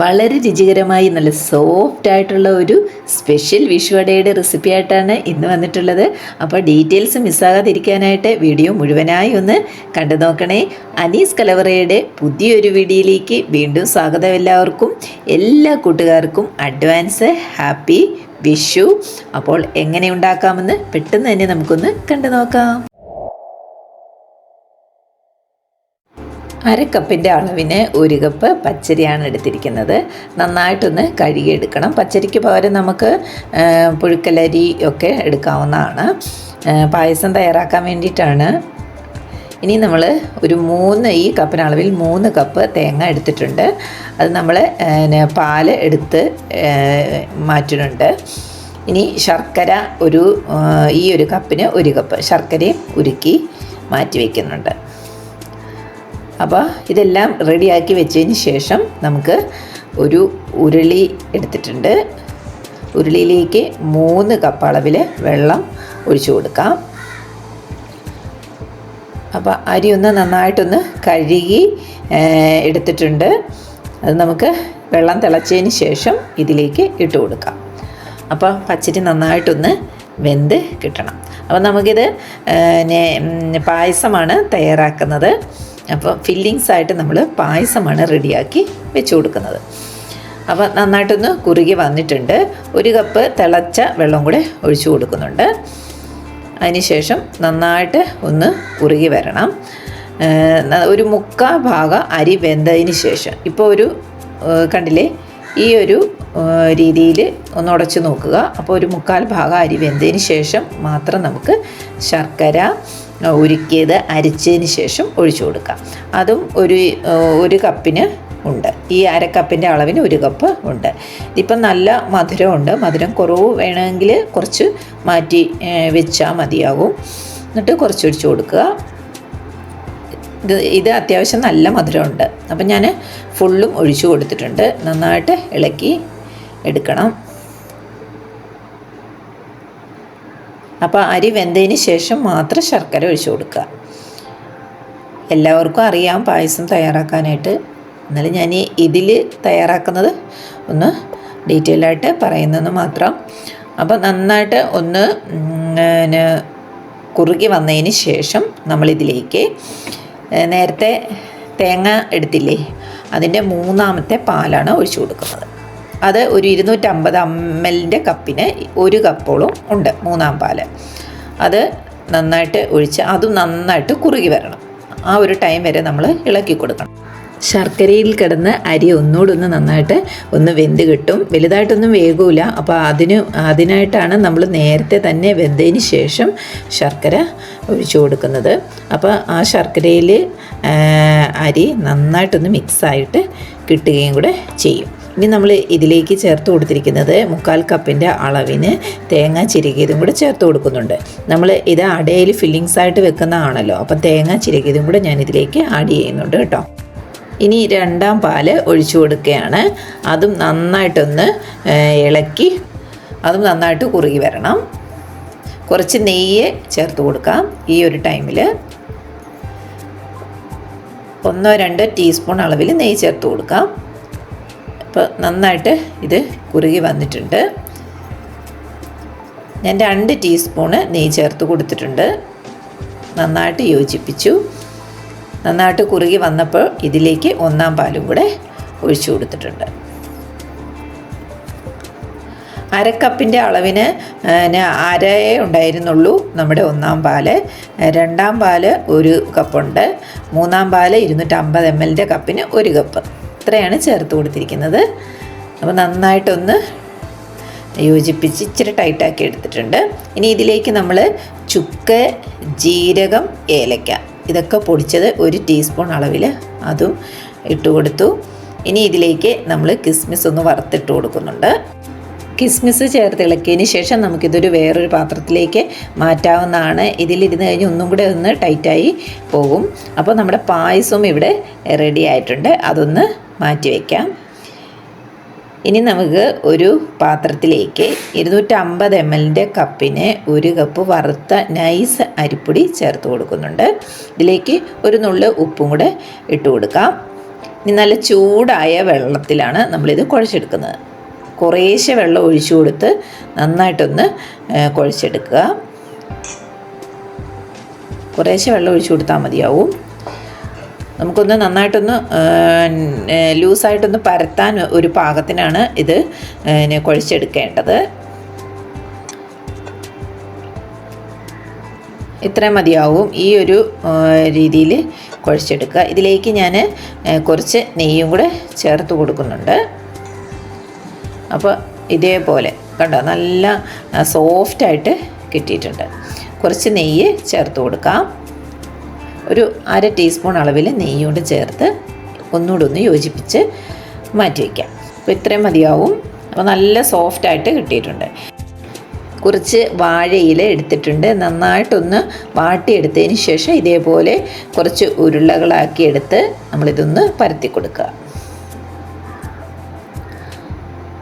വളരെ രുചികരമായി നല്ല സോഫ്റ്റ് ആയിട്ടുള്ള ഒരു സ്പെഷ്യൽ വിഷുവടയുടെ റെസിപ്പി ആയിട്ടാണ് ഇന്ന് വന്നിട്ടുള്ളത്. അപ്പോൾ ഡീറ്റെയിൽസ് മിസ്സാകാതിരിക്കാനായിട്ട് വീഡിയോ മുഴുവനായി ഒന്ന് കണ്ടു നോക്കണേ. അനീസ് കലവറയുടെ പുതിയൊരു വീഡിയോയിലേക്ക് വീണ്ടും സ്വാഗതം എല്ലാവർക്കും. എല്ലാ കൂട്ടുകാർക്കും അഡ്വാൻസ് ഹാപ്പി വിഷു. അപ്പോൾ എങ്ങനെ ഉണ്ടാക്കാമെന്ന് പെട്ടെന്ന് തന്നെ നമുക്കൊന്ന് കണ്ടു നോക്കാം. അര കപ്പിന്റെ അളവിന് ഒരു കപ്പ് പച്ചരിയാണ് എടുത്തിരിക്കുന്നത്. നന്നായിട്ടൊന്ന് കഴുകിയെടുക്കണം. പച്ചരിക്ക് പകരം നമുക്ക് പുഴുക്കലരി ഒക്കെ എടുക്കാവുന്നതാണ്. പായസം തയ്യാറാക്കാൻ വേണ്ടിയിട്ടാണ്. ഇനി നമ്മൾ ഒരു മൂന്ന് ഈ കപ്പിന് അളവിൽ മൂന്ന് കപ്പ് തേങ്ങ എടുത്തിട്ടുണ്ട്. അത് നമ്മൾ പാൽ എടുത്ത് മാറ്റുന്നുണ്ട്. ഇനി ശർക്കര ഒരു ഈ ഒരു കപ്പിന് ഒരു കപ്പ് ശർക്കരയും ഉരുക്കി മാറ്റി വയ്ക്കുന്നുണ്ട് അപ്പോൾ ഇതെല്ലാം റെഡിയാക്കി വെച്ചതിന് ശേഷം നമുക്ക് ഒരു ഉരുളി എടുത്തിട്ടുണ്ട്. ഉരുളിയിലേക്ക് മൂന്ന് കപ്പ് അളവിൽ വെള്ളം ഒഴിച്ചു കൊടുക്കാം. അപ്പോൾ അരി ഒന്ന് നന്നായിട്ടൊന്ന് കഴുകി എടുത്തിട്ടുണ്ട്. അത് നമുക്ക് വെള്ളം തിളച്ചതിന് ശേഷം ഇതിലേക്ക് ഇട്ട് കൊടുക്കാം. അപ്പോൾ പച്ചരി നന്നായിട്ടൊന്ന് വെന്ത് കിട്ടണം. അപ്പോൾ നമുക്കിത് പായസമാണ് തയ്യാറാക്കുന്നത്. അപ്പോൾ ഫില്ലിങ്സ് ആയിട്ട് നമ്മൾ പായസമാണ് റെഡിയാക്കി വെച്ച് കൊടുക്കുന്നത്. അപ്പോൾ നന്നായിട്ടൊന്ന് കുറുകി വന്നിട്ടുണ്ട്. ഒരു കപ്പ് തിളച്ച വെള്ളം കൂടെ ഒഴിച്ചു കൊടുക്കുന്നുണ്ട്. അതിനുശേഷം നന്നായിട്ട് ഒന്ന് കുറുകി വരണം. ഒരു മുക്കാ ഭാഗം അരി വെന്തതിന് ശേഷം. ഇപ്പോൾ ഒരു കണ്ടില്ലേ? ഈ ഒരു രീതിയിൽ ഒന്ന് ഉടച്ച് നോക്കുക. അപ്പോൾ ഒരു മുക്കാൽ ഭാഗം അരി വെന്തതിന് ശേഷം മാത്രം നമുക്ക് ശർക്കര ഉരുക്കിയത് അരിച്ചതിന് ശേഷം ഒഴിച്ചു കൊടുക്കാം. അതും ഒരു ഒരു കപ്പിന് ഉണ്ട്. ഈ അര കപ്പിന്റെ അളവിന് ഒരു കപ്പ് ഉണ്ട്. ഇപ്പം നല്ല മധുരമുണ്ട്. മധുരം കുറവ് വേണമെങ്കിൽ കുറച്ച് മാറ്റി വെച്ചാൽ മതിയാകും. എന്നിട്ട് കുറച്ച് ഒഴിച്ചു കൊടുക്കുക. ഇത് ഇത് അത്യാവശ്യം നല്ല മധുരമുണ്ട്. അപ്പം ഞാൻ ഫുള്ളും ഒഴിച്ചു കൊടുത്തിട്ടുണ്ട്. നന്നായിട്ട് ഇളക്കി എടുക്കണം. അപ്പോൾ അരി വെന്തതിന് ശേഷം മാത്രം ശർക്കര ഒഴിച്ചു കൊടുക്കുക. എല്ലാവർക്കും അറിയാം പായസം തയ്യാറാക്കാനായിട്ട്. എന്നാലും ഞാൻ ഇതിൽ തയ്യാറാക്കുന്നത് ഒന്ന് ഡീറ്റെയിൽ ആയിട്ട് പറയുന്നെന്ന് മാത്രം. അപ്പോൾ നന്നായിട്ട് ഒന്ന് കുറുകി വന്നതിന് ശേഷം നമ്മളിതിലേക്ക് നേരത്തെ തേങ്ങ എടുത്തില്ലേ? അതിന്റെ മൂന്നാമത്തെ പാലാണ് ഒഴിച്ചു കൊടുക്കുന്നത്. അത് ഒരു ഇരുന്നൂറ്റമ്പത് എം എല്ലിന്റെ കപ്പിന് ഒരു കപ്പോളും ഉണ്ട് മൂന്നാം പാൽ അത് നന്നായിട്ട് ഒഴിച്ച് അതും നന്നായിട്ട് കുറുകി വരണം. ആ ഒരു ടൈം വരെ നമ്മൾ ഇളക്കി കൊടുക്കണം. ശർക്കരയിൽ കിടന്ന് അരി ഒന്നുകൂടെ ഒന്ന് നന്നായിട്ട് ഒന്ന് വെന്ത് കിട്ടും. വലുതായിട്ടൊന്നും വേകൂല. അപ്പോൾ അതിന് അതിനായിട്ടാണ് നമ്മൾ നേരത്തെ തന്നെ വെന്തതിന് ശേഷം ശർക്കര ഒഴിച്ചു കൊടുക്കുന്നത്. അപ്പോൾ ആ ശർക്കരയിൽ അരി നന്നായിട്ടൊന്ന് മിക്സായിട്ട് കിട്ടുകയും കൂടെ ചെയ്യും. ഇനി നമ്മൾ ഇതിലേക്ക് ചേർത്ത് കൊടുത്തിരിക്കുന്നത് മുക്കാൽ കപ്പിന്റെ അളവിന് തേങ്ങ ചിരകിയതും കൂടെ ചേർത്ത് കൊടുക്കുന്നുണ്ട്. നമ്മൾ ഇത് അടയിൽ ഫില്ലിങ്സ് ആയിട്ട് വെക്കുന്നതാണല്ലോ. അപ്പം തേങ്ങ ചിരകിയതും കൂടെ ഞാൻ ഇതിലേക്ക് ആഡ് ചെയ്യുന്നുണ്ട് കേട്ടോ. ഇനി രണ്ടാം പാൽ ഒഴിച്ചു കൊടുക്കുകയാണ്. അതും നന്നായിട്ടൊന്ന് ഇളക്കി അതും നന്നായിട്ട് കുറുകി വരണം. കുറച്ച് നെയ്യ് ചേർത്ത് കൊടുക്കാം ഈ ഒരു ടൈമിൽ ഒന്നോ രണ്ടോ ടീസ്പൂൺ അളവിൽ നെയ്യ് ചേർത്ത് കൊടുക്കാം. അപ്പോൾ നന്നായിട്ട് ഇത് കുറുകി വന്നിട്ടുണ്ട്. ഞാൻ രണ്ട് ടീസ്പൂണ് നെയ്യ് ചേർത്ത് കൊടുത്തിട്ടുണ്ട്. നന്നായിട്ട് യോജിപ്പിച്ചു. നന്നായിട്ട് കുറുകി വന്നപ്പോൾ ഇതിലേക്ക് ഒന്നാം പാലും കൂടെ ഒഴിച്ചു കൊടുത്തിട്ടുണ്ട്. അരക്കപ്പിന്റെ അളവിന് അരയേ ഉണ്ടായിരുന്നുള്ളൂ നമ്മുടെ ഒന്നാം പാൽ. രണ്ടാം പാൽ ഒരു കപ്പുണ്ട്. മൂന്നാം പാൽ ഇരുന്നൂറ്റമ്പത് എം എല്ലിന്റെ കപ്പിന് ഒരു കപ്പ്. ഇത്രയാണ് ചേർത്ത് കൊടുത്തിരിക്കുന്നത്. അപ്പോൾ നന്നായിട്ടൊന്ന് യോജിപ്പിച്ച് ഇച്ചിരി ടൈറ്റാക്കി എടുത്തിട്ടുണ്ട്. ഇനി ഇതിലേക്ക് നമ്മൾ ചുക്ക് ജീരകം ഏലക്ക ഇതൊക്കെ പൊടിച്ചത് ഒരു ടീസ്പൂൺ അളവിൽ അതും ഇട്ട് കൊടുത്തു. ഇനി ഇതിലേക്ക് നമ്മൾ കിസ്മിസ് ഒന്ന് വറുത്തിട്ട് കൊടുക്കുന്നുണ്ട്. കിസ്മിസ് ചേർത്ത് ഇളക്കിയതിന് ശേഷം നമുക്കിതൊരു വേറൊരു പാത്രത്തിലേക്ക് മാറ്റാവുന്നതാണ്. ഇതിലിരുന്ന് കഴിഞ്ഞ് ഒന്നും കൂടെ ഒന്ന് ടൈറ്റായി പോകും. അപ്പോൾ നമ്മുടെ പായസവും ഇവിടെ റെഡി ആയിട്ടുണ്ട്. അതൊന്ന് മാറ്റി വയ്ക്കാം ഇനി നമുക്ക് ഒരു പാത്രത്തിലേക്ക് ഇരുന്നൂറ്റമ്പത് എം എല്ലിന്റെ കപ്പിന് ഒരു കപ്പ് വറുത്ത നൈസ് അരിപ്പൊടി ചേർത്ത് കൊടുക്കുന്നുണ്ട്. ഇതിലേക്ക് ഒരു നുള്ളു ഉപ്പും കൂടെ ഇട്ട് കൊടുക്കാം. ഇനി നല്ല ചൂടായ വെള്ളത്തിലാണ് നമ്മളിത് കുഴച്ചെടുക്കുന്നത്. കുറേശ്ശെ വെള്ളം ഒഴിച്ചു കൊടുത്ത് നന്നായിട്ടൊന്ന് കുഴച്ചെടുക്കുക. കുറേശ്ശെ വെള്ളം ഒഴിച്ചു കൊടുത്താൽ മതിയാവും. നമുക്കൊന്ന് നന്നായിട്ടൊന്ന് ലൂസായിട്ടൊന്ന് പരത്താൻ ഒരു പാകത്തിനാണ് ഇത് കുഴച്ചെടുക്കേണ്ടത്. ഇത്രയും മതിയാവും ഈ ഒരു രീതിയിൽ കുഴച്ചെടുക്കുക. ഇതിലേക്ക് ഞാൻ കുറച്ച് നെയ്യും കൂടെ ചേർത്ത് കൊടുക്കുന്നുണ്ട്. അപ്പോൾ ഇതേപോലെ കണ്ടോ നല്ല സോഫ്റ്റായിട്ട് കിട്ടിയിട്ടുണ്ട്. കുറച്ച് നെയ്യ് ചേർത്ത് കൊടുക്കാം. ഒരു അര ടീസ്പൂൺ അളവിൽ നെയ്യ് കൊണ്ട് ചേർത്ത് ഒന്നുകൂടെ ഒന്ന് യോജിപ്പിച്ച് മാറ്റി വയ്ക്കാം. അപ്പോൾ ഇത്രയും മതിയാവും. അപ്പോൾ നല്ല സോഫ്റ്റായിട്ട് കിട്ടിയിട്ടുണ്ട്. കുറച്ച് വാഴയില എടുത്തിട്ടുണ്ട്. നന്നായിട്ടൊന്ന് വാട്ടിയെടുത്തതിന് ശേഷം ഇതേപോലെ കുറച്ച് ഉരുളകളാക്കി എടുത്ത് നമ്മളിതൊന്ന് പരത്തി കൊടുക്കുക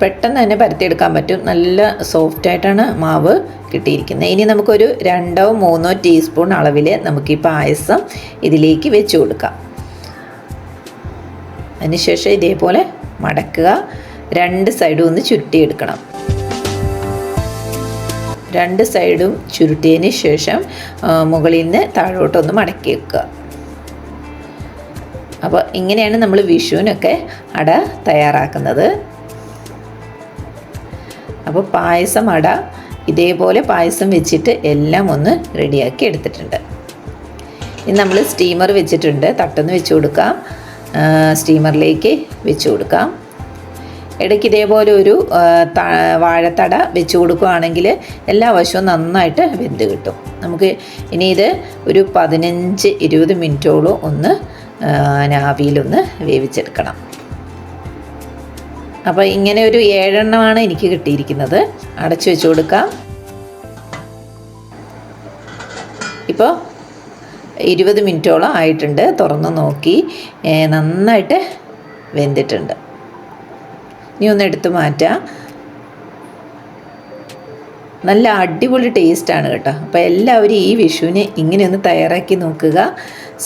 പെട്ടെന്ന് തന്നെ പരത്തിയെടുക്കാൻ പറ്റും. നല്ല സോഫ്റ്റായിട്ടാണ് മാവ് കിട്ടിയിരിക്കുന്നത്. ഇനി നമുക്കൊരു രണ്ടോ മൂന്നോ ടീസ്പൂൺ അളവിൽ നമുക്ക് ഈ പായസം ഇതിലേക്ക് വെച്ച് കൊടുക്കാം. അതിനുശേഷം ഇതേപോലെ മടക്കുക. രണ്ട് സൈഡും ഒന്ന് ചുരുട്ടിയെടുക്കണം രണ്ട് സൈഡും ചുരുട്ടിയതിന് ശേഷം മുകളിൽ നിന്ന് താഴോട്ടൊന്ന് മടക്കി വെക്കുക. അപ്പോൾ ഇങ്ങനെയാണ് നമ്മൾ വിഷുവിനൊക്കെ അട തയ്യാറാക്കുന്നത്. അപ്പോൾ പായസം അട ഇതേപോലെ പായസം വെച്ചിട്ട് എല്ലാം ഒന്ന് റെഡിയാക്കി എടുത്തിട്ടുണ്ട്. ഇനി നമ്മൾ സ്റ്റീമർ വെച്ചിട്ടുണ്ട് തട്ടൊന്ന് വെച്ച് കൊടുക്കാം. സ്റ്റീമറിലേക്ക് വെച്ച് കൊടുക്കാം. ഇടയ്ക്ക് ഇതേപോലെ ഒരു വാഴത്തട വെച്ച് കൊടുക്കുകയാണെങ്കിൽ എല്ലാ വശവും നന്നായിട്ട് വെന്ത് കിട്ടും. നമുക്ക് ഇനി ഇത് ഒരു പതിനഞ്ച് ഇരുപത് മിനിറ്റോളം ഒന്ന് നാവിയിലൊന്ന് വേവിച്ചെടുക്കണം. അപ്പോൾ ഇങ്ങനെ ഒരു ഏഴെണ്ണമാണ് എനിക്ക് കിട്ടിയിരിക്കുന്നത്. അടച്ചു വെച്ച് കൊടുക്കാം. ഇപ്പോൾ ഇരുപത് മിനിറ്റോളം ആയിട്ടുണ്ട്. തുറന്ന് നോക്കി. നന്നായിട്ട് വെന്തിട്ടുണ്ട്. ഇനി ഒന്ന് എടുത്തു മാറ്റാം. നല്ല അടിപൊളി ടേസ്റ്റാണ് കേട്ടോ. അപ്പോൾ എല്ലാവരും ഈ വിഷുവിനെ ഇങ്ങനെ ഒന്ന് തയ്യാറാക്കി നോക്കുക.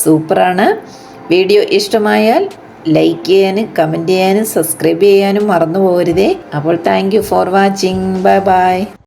സൂപ്പറാണ്. വീഡിയോ ഇഷ്ടമായാൽ ലൈക്ക് ചെയ്യാനും കമന്റ് ചെയ്യാനും സബ്സ്ക്രൈബ് ചെയ്യാനും മറന്നു പോകരുതേ. അപ്പോൾ thank for watching bye bye